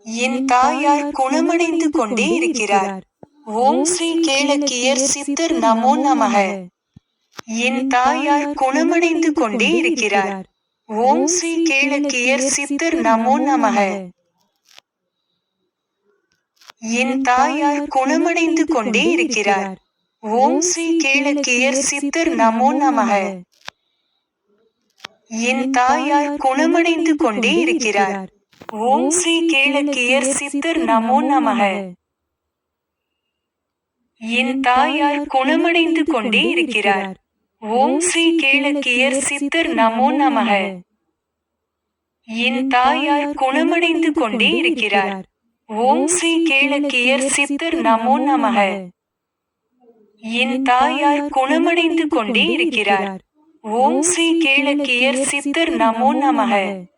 என் தாயார் குணமடைந்து கொண்டே இருக்கிறார். ஓம் ஸ்ரீ கேளக்கியர் சித்தர் நமோ நமக. என் தாயார் குணமடைந்து கொண்டே இருக்கிறார். ஓம் ஸ்ரீ கேளக்கியர் சித்தர் நமோ நமக. என் தாயார் குணமடைந்து கொண்டே இருக்கிறார். ஓம் ஸ்ரீ கேளக்கியர் சித்தர் நமோ நமக. என் தாயார் குணமடைந்து கொண்டே இருக்கிறார். ஓம் ஸ்ரீ கேளக்கியர் சித்தர் நமோ நமக. என் தாயார் குணமடைந்து கொண்டே இருக்கிறார் ஓம் ஸ்ரீ கேளக்கியர் சித்தர் நமோ நமக. என் தாயார் குணமடைந்து கொண்டே இருக்கிறார் ஓம் ஸ்ரீ கேளக்கியர் சித்தர் நமோ நமக. என் தாயார் குணமடைந்து கொண்டே இருக்கிறார் ஓம் ஸ்ரீ கேளக்கியர் சித்தர் நமோ நமக.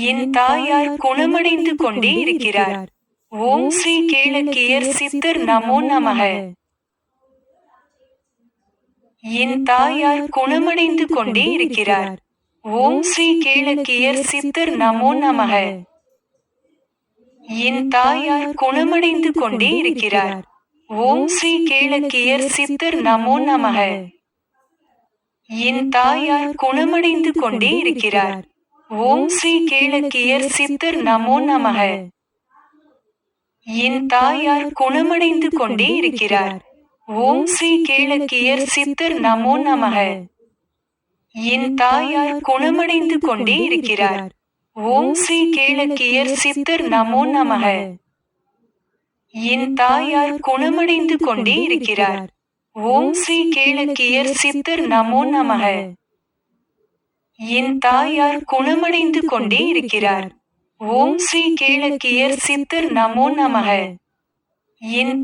என் தாயார் குணமடைந்து கொண்டே இருக்கிறார். ஓம் ஸ்ரீ கேளக்கியர் சித்தர் நமோ நமக. என் தாயார் குணமடைந்து கொண்டே இருக்கிறார். ஓம் ஸ்ரீ கேளக்கியர் சித்தர் நமோ நமக. என் தாயார் குணமடைந்து கொண்டே இருக்கிறார். ஓம் ஸ்ரீ கேளக்கியர் சித்தர் நமோ நமக. என் தாயார் குணமடைந்து கொண்டே இருக்கிறார். ஓம் ஸ்ரீ கேளக்கியர் சித்தர் நமோ நமக. என் தாயார் குணமடைந்து கொண்டே இருக்கிறார். ஓம் ஸ்ரீ கேளக்கியர் சித்தர் நமோ நமக. என் தாயார் குணமடைந்து கொண்டே இருக்கிறார். ஓம் ஸ்ரீ கேளக்கியர் சித்தர் நமோ நமக. என் தாயார் குணமடைந்து கொண்டே இருக்கிறார். ஓம் ஸ்ரீ கேளக்கியர் சித்தர் நமோ நமக. என் தாயார் குணமடைந்து கொண்டே இருக்கிறார். ஓம் ஸ்ரீ கேளக்கியர் சித்தர் நமோ நமக. என்